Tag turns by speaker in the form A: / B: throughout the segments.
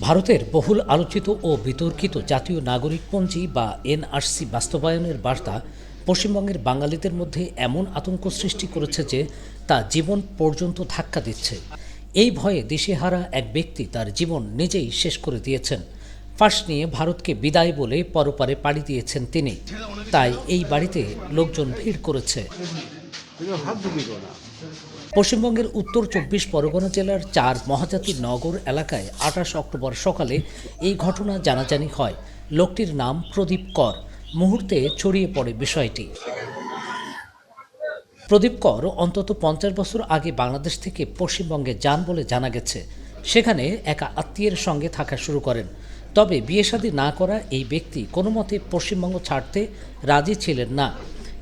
A: ভারতের বহুল আলোচিত ও বিতর্কিত জাতীয় নাগরিকপঞ্জি বা এনআরসি বাস্তবায়নের বার্তা পশ্চিমবঙ্গের বাঙালিদের মধ্যে এমন আতঙ্ক সৃষ্টি করেছে যে তা জীবন পর্যন্ত ধাক্কা দিচ্ছে। এই ভয়ে দিশেহারা এক ব্যক্তি তার জীবন নিজেই শেষ করে দিয়েছেন। ফাঁস নিয়ে ভারতকে বিদায় বলে পরপারে পাড়ি দিয়েছেন তিনি। তাই এই বাড়িতে লোকজন ভিড় করেছে। পশ্চিমবঙ্গের উত্তর চব্বিশ পরগনা জেলার চার মহাজাতি নগর এলাকায় আঠাশ অক্টোবর সকালে এই ঘটনা জানাজানি হয়। লোকটির নাম প্রদীপ কর। মুহূর্তে ছড়িয়ে পড়ে বিষয়টি। প্রদীপ কর অন্তত পঞ্চাশ বছর আগে বাংলাদেশ থেকে পশ্চিমবঙ্গে যান বলে জানা গেছে। সেখানে একা আত্মীয়ের সঙ্গে থাকা শুরু করেন। তবে বিয়ে শাদী না করা এই ব্যক্তি কোনো মতে পশ্চিমবঙ্গ ছাড়তে রাজি ছিলেন না।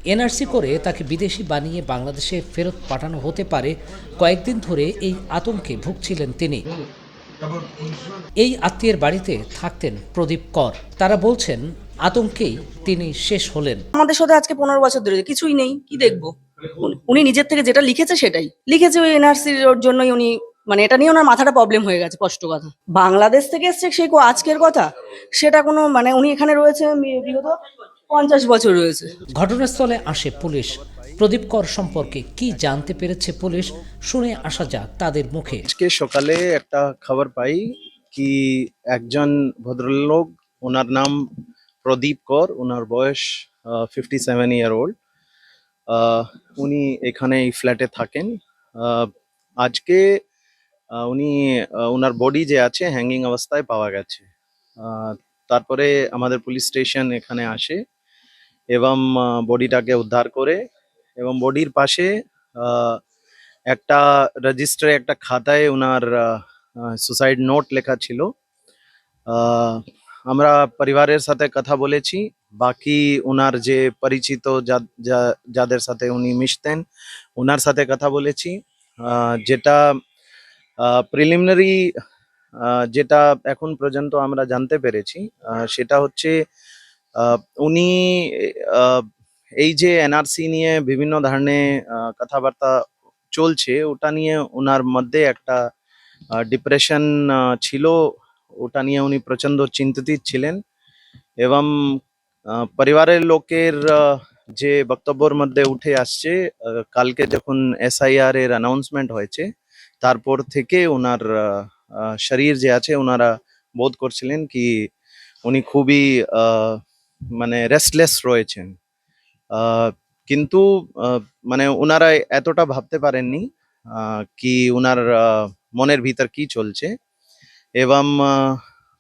A: এনআরসি করে তাকে বিদেশি বানিয়ে বাংলাদেশে ফেরত পাঠানো হতে পারে, কয়েকদিন ধরে এই আতঙ্কে ভুগছিলেন তিনি। এই আত্মীয়ের বাড়িতে থাকতেন প্রদীপ কর। তারা বলছেন, আতঙ্কেই তিনি শেষ হলেন।
B: আমাদের সাথে আজকে পনেরো বছর ধরে, কিছুই নেই, কি দেখব? উনি- নিজের থেকে যেটা লিখেছে সেটাই। লিখেছে ওই এনআরসির জন্যই উনি মানে এটা নিয়ে ওনার মাথাটা প্রবলেম হয়ে গেছে, স্পষ্ট কথা। বাংলাদেশ থেকে এসছে সেই আজকের কথা? সেটা কোনো মানে উনি এখানে রয়েছে বিগত পঞ্চাশ বছর রয়েছে।
A: ঘটনাস্থলে আসে পুলিশ। প্রদীপ কর সম্পর্কে কি জানতে পেরেছে পুলিশ শুনে আসা যাক তাদের মুখে।
C: আজকে সকালে একটা খবর পাই কি একজন ভদ্রলোক ওনার নাম প্রদীপ কর ওনার বয়স ফিফটি সেভেন ইয়ার ওল্ড উনি এখানে এই ফ্ল্যাটে থাকেন। আজকে উনি ওনার বডি যে আছে হ্যাঙ্গিং অবস্থায় পাওয়া গেছে। তারপরে আমাদের পুলিশ স্টেশন এখানে আসে। এবং বডিটাকে উদ্ধার করে এবং বডির পাশে একটা রেজিস্টারে একটা খাতায় ওনার সুসাইড নোট লেখা ছিল। আমরা পরিবারের সাথে কথা বলেছি। বাকি ওনার যে পরিচিত যাদের সাথে উনি মিশতেন ওনার সাথে কথা বলেছি। যেটা প্রিলিমিনারি যেটা এখন পর্যন্ত আমরা জানতে পেরেছি সেটা হচ্ছে উনি এই যে এনআরসি নিয়ে বিভিন্ন ধরনের কথাবার্তা চলছে, ওটা নিয়ে ওনার মধ্যে একটা ডিপ্রেশন ছিল। ওটা নিয়ে উনি প্রচণ্ড চিন্তিত ছিলেন এবং পরিবারের লোকের যে বক্তব্যর মধ্যে উঠে আসছে কালকে যখন এসআইআর এর অ্যানাউন্সমেন্ট হয়েছে, তারপর থেকে ওনার শরীর যে আছে ওনারা বোধ করছিলেন কি উনি খুবই মানে রেস্টলেস রয়েছেন। কিন্তু মানে ওনারা এতটা ভাবতে পারেননি কি ওনার মনের ভিতর কি চলছে। এবং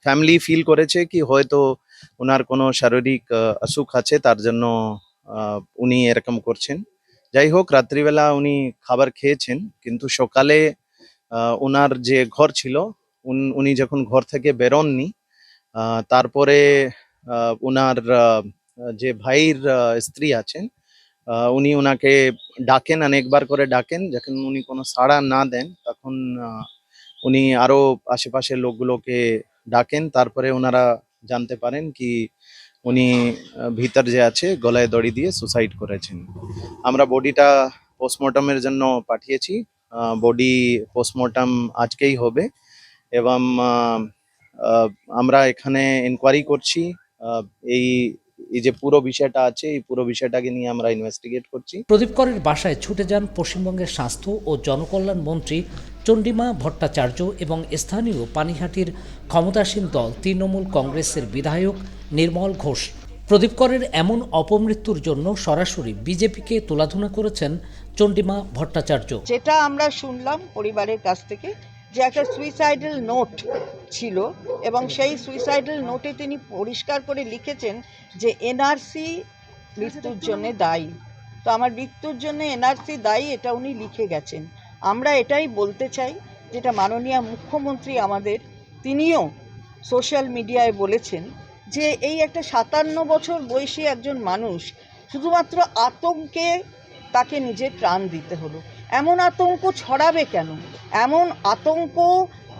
C: ফ্যামিলি ফিল করেছে কি হয়তো ওনার কোনো শারীরিক অসুখ আছে, তার জন্য উনি এরকম করছেন। যাই হোক, রাত্রিবেলা উনি খাবার খেয়েছেন, কিন্তু সকালে ওনার যে ঘর ছিল, উন- যখন ঘর থেকে বেরোননি তারপরে ওনার যে ভাইয়ের স্ত্রী আছেন উনি ওনাকে ডাকেন, অনেকবার করে ডাকেন, যখন উনি কোনো সাড়া না দেন, তখন উনি আরও আশেপাশের লোকগুলোকে ডাকেন, তারপরে ওনারা জানতে পারেন কি উনি ভিতর যে আছে, গলায় দড়ি দিয়ে সুসাইড করেছেন। আমরা বডিটা পোস্টমর্টমের জন্য পাঠিয়েছি বডি পোস্টমর্টম আজকেই হবে, এবং আমরা এখানে এনকোয়ারি করছি এই এই যে পুরো বিষয়টা আছে এই পুরো বিষয়টাকে নিয়ে আমরা ইনভেস্টিগেট করছি।
A: প্রদীপ করের বাসায় ছুটে যান পশ্চিমবঙ্গের স্বাস্থ্য ও জনকল্যাণ মন্ত্রী চণ্ডিমা ভট্টাচার্য এবং স্থানীয় পানিহাটির ক্ষমতাসীন দল তৃণমূল কংগ্রেসের বিধায়ক নির্মল ঘোষ। প্রদীপ করের এমন অপমৃত্যুর জন্য সরাসরি বিজেপিকে তোলাধুনা করেছেন চণ্ডিমা ভট্টাচার্য।
D: যেটা আমরা শুনলাম পরিবারের কাছ থেকে যে একটা সুইসাইডাল নোট ছিল এবং সেই সুইসাইডাল নোটে তিনি পরিষ্কার করে লিখেছেন যে এনআরসি মৃত্যুর জন্যে দায়ী। তো আমার মৃত্যুর জন্য এনআরসি দায়ী এটা উনি লিখে গেছেন। আমরা এটাই বলতে চাই, যেটা মাননীয় মুখ্যমন্ত্রী আমাদের, তিনিও সোশ্যাল মিডিয়ায় বলেছেন যে এই একটা সাতান্ন বছর বয়সী একজন মানুষ শুধুমাত্র আতঙ্কে তাকে নিজের প্রাণ দিতে হলো। এমন আতঙ্ক ছড়াবে কেন? এমন আতঙ্ক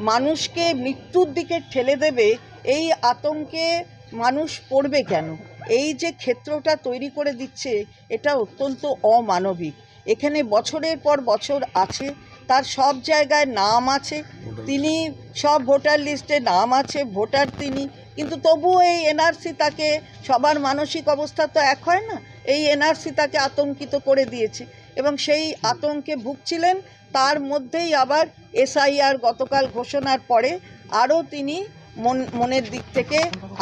D: মানুষকে মৃত্যুর দিকে ঠেলে দেবে, এই আতঙ্কে মানুষ পড়বে কেন? এই যে ক্ষেত্রটা তৈরি করে দিচ্ছে, এটা অত্যন্ত অমানবিক। এখানে বছরের পর বছর আছে, তার সব জায়গায় নাম আছে, তিনি সব ভোটার লিস্টে নাম আছে, ভোটার তিনি, কিন্তু তবুও এই এনআরসি তাকে, সবার মানসিক অবস্থা তো এক হয় না, এই এনআরসি তাকে আতঙ্কিত করে দিয়েছে। এবং সেই আতঙ্কে ভুগছিলেন। তার মধ্যেই আবার এসআইআর গতকাল ঘোষণার পরে আরও তিনি মন মনের দিক থেকে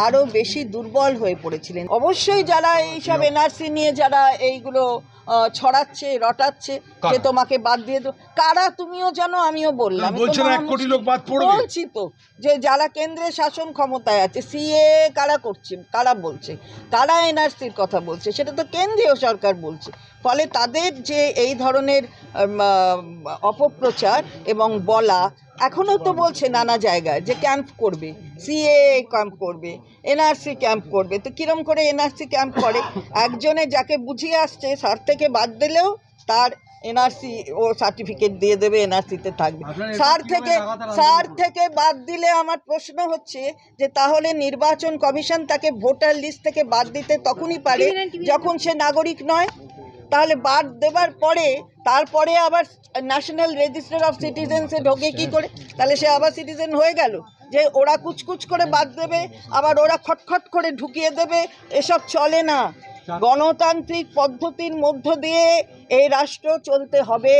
D: আরও বেশি দুর্বল হয়ে পড়েছিলেন। অবশ্যই যারা এইসব এনআরসি নিয়ে যারা এইগুলো ছড়াচ্ছে রটাচ্ছে যে তোমাকে বাদ দিয়ে কারা তুমিও জানো আমিও বললাম। বলছি তো যে যারা কেন্দ্রে শাসন ক্ষমতায় আছে সিএ কারা করছে কারা বলছে? কারা এনআরসির কথা বলছে? সেটা তো কেন্দ্রীয় সরকার বলছে। ফলে তাদের যে এই ধরনের অপপ্রচার এবং বলা এখনও তো বলছে নানা জায়গায় যে ক্যাম্প করবে সিএ ক্যাম্প করবে এনআরসি ক্যাম্প করবে। তো কিরম করে এনআরসি ক্যাম্প করে? একজনে যাকে বুঝিয়ে আসছে সার থেকে বাদ দিলেও তার এনআরসি ও সার্টিফিকেট দিয়ে দেবে এনআরসিতে থাকবে। সার থেকে সার থেকে বাদ দিলে আমার প্রশ্ন হচ্ছে যে তাহলে নির্বাচন কমিশন তাকে ভোটার লিস্ট থেকে বাদ দিতে তখনই পারে যখন সে নাগরিক নয়? তাহলে বাদ দেবার পরে, তারপরে আবার ন্যাশনাল রেজিস্টার অফ সিটিজেন্সে ঢোকে কি করে? তাহলে সে আবার সিটিজেন হয়ে গেল। যে ওরা কুচকুচ করে বাদ দেবে, আবার ওরা খটখট করে ঢুকিয়ে দেবে, এসব চলে না। গণতান্ত্রিক পদ্ধতির মধ্য দিয়ে এই রাষ্ট্র চলতে হবে।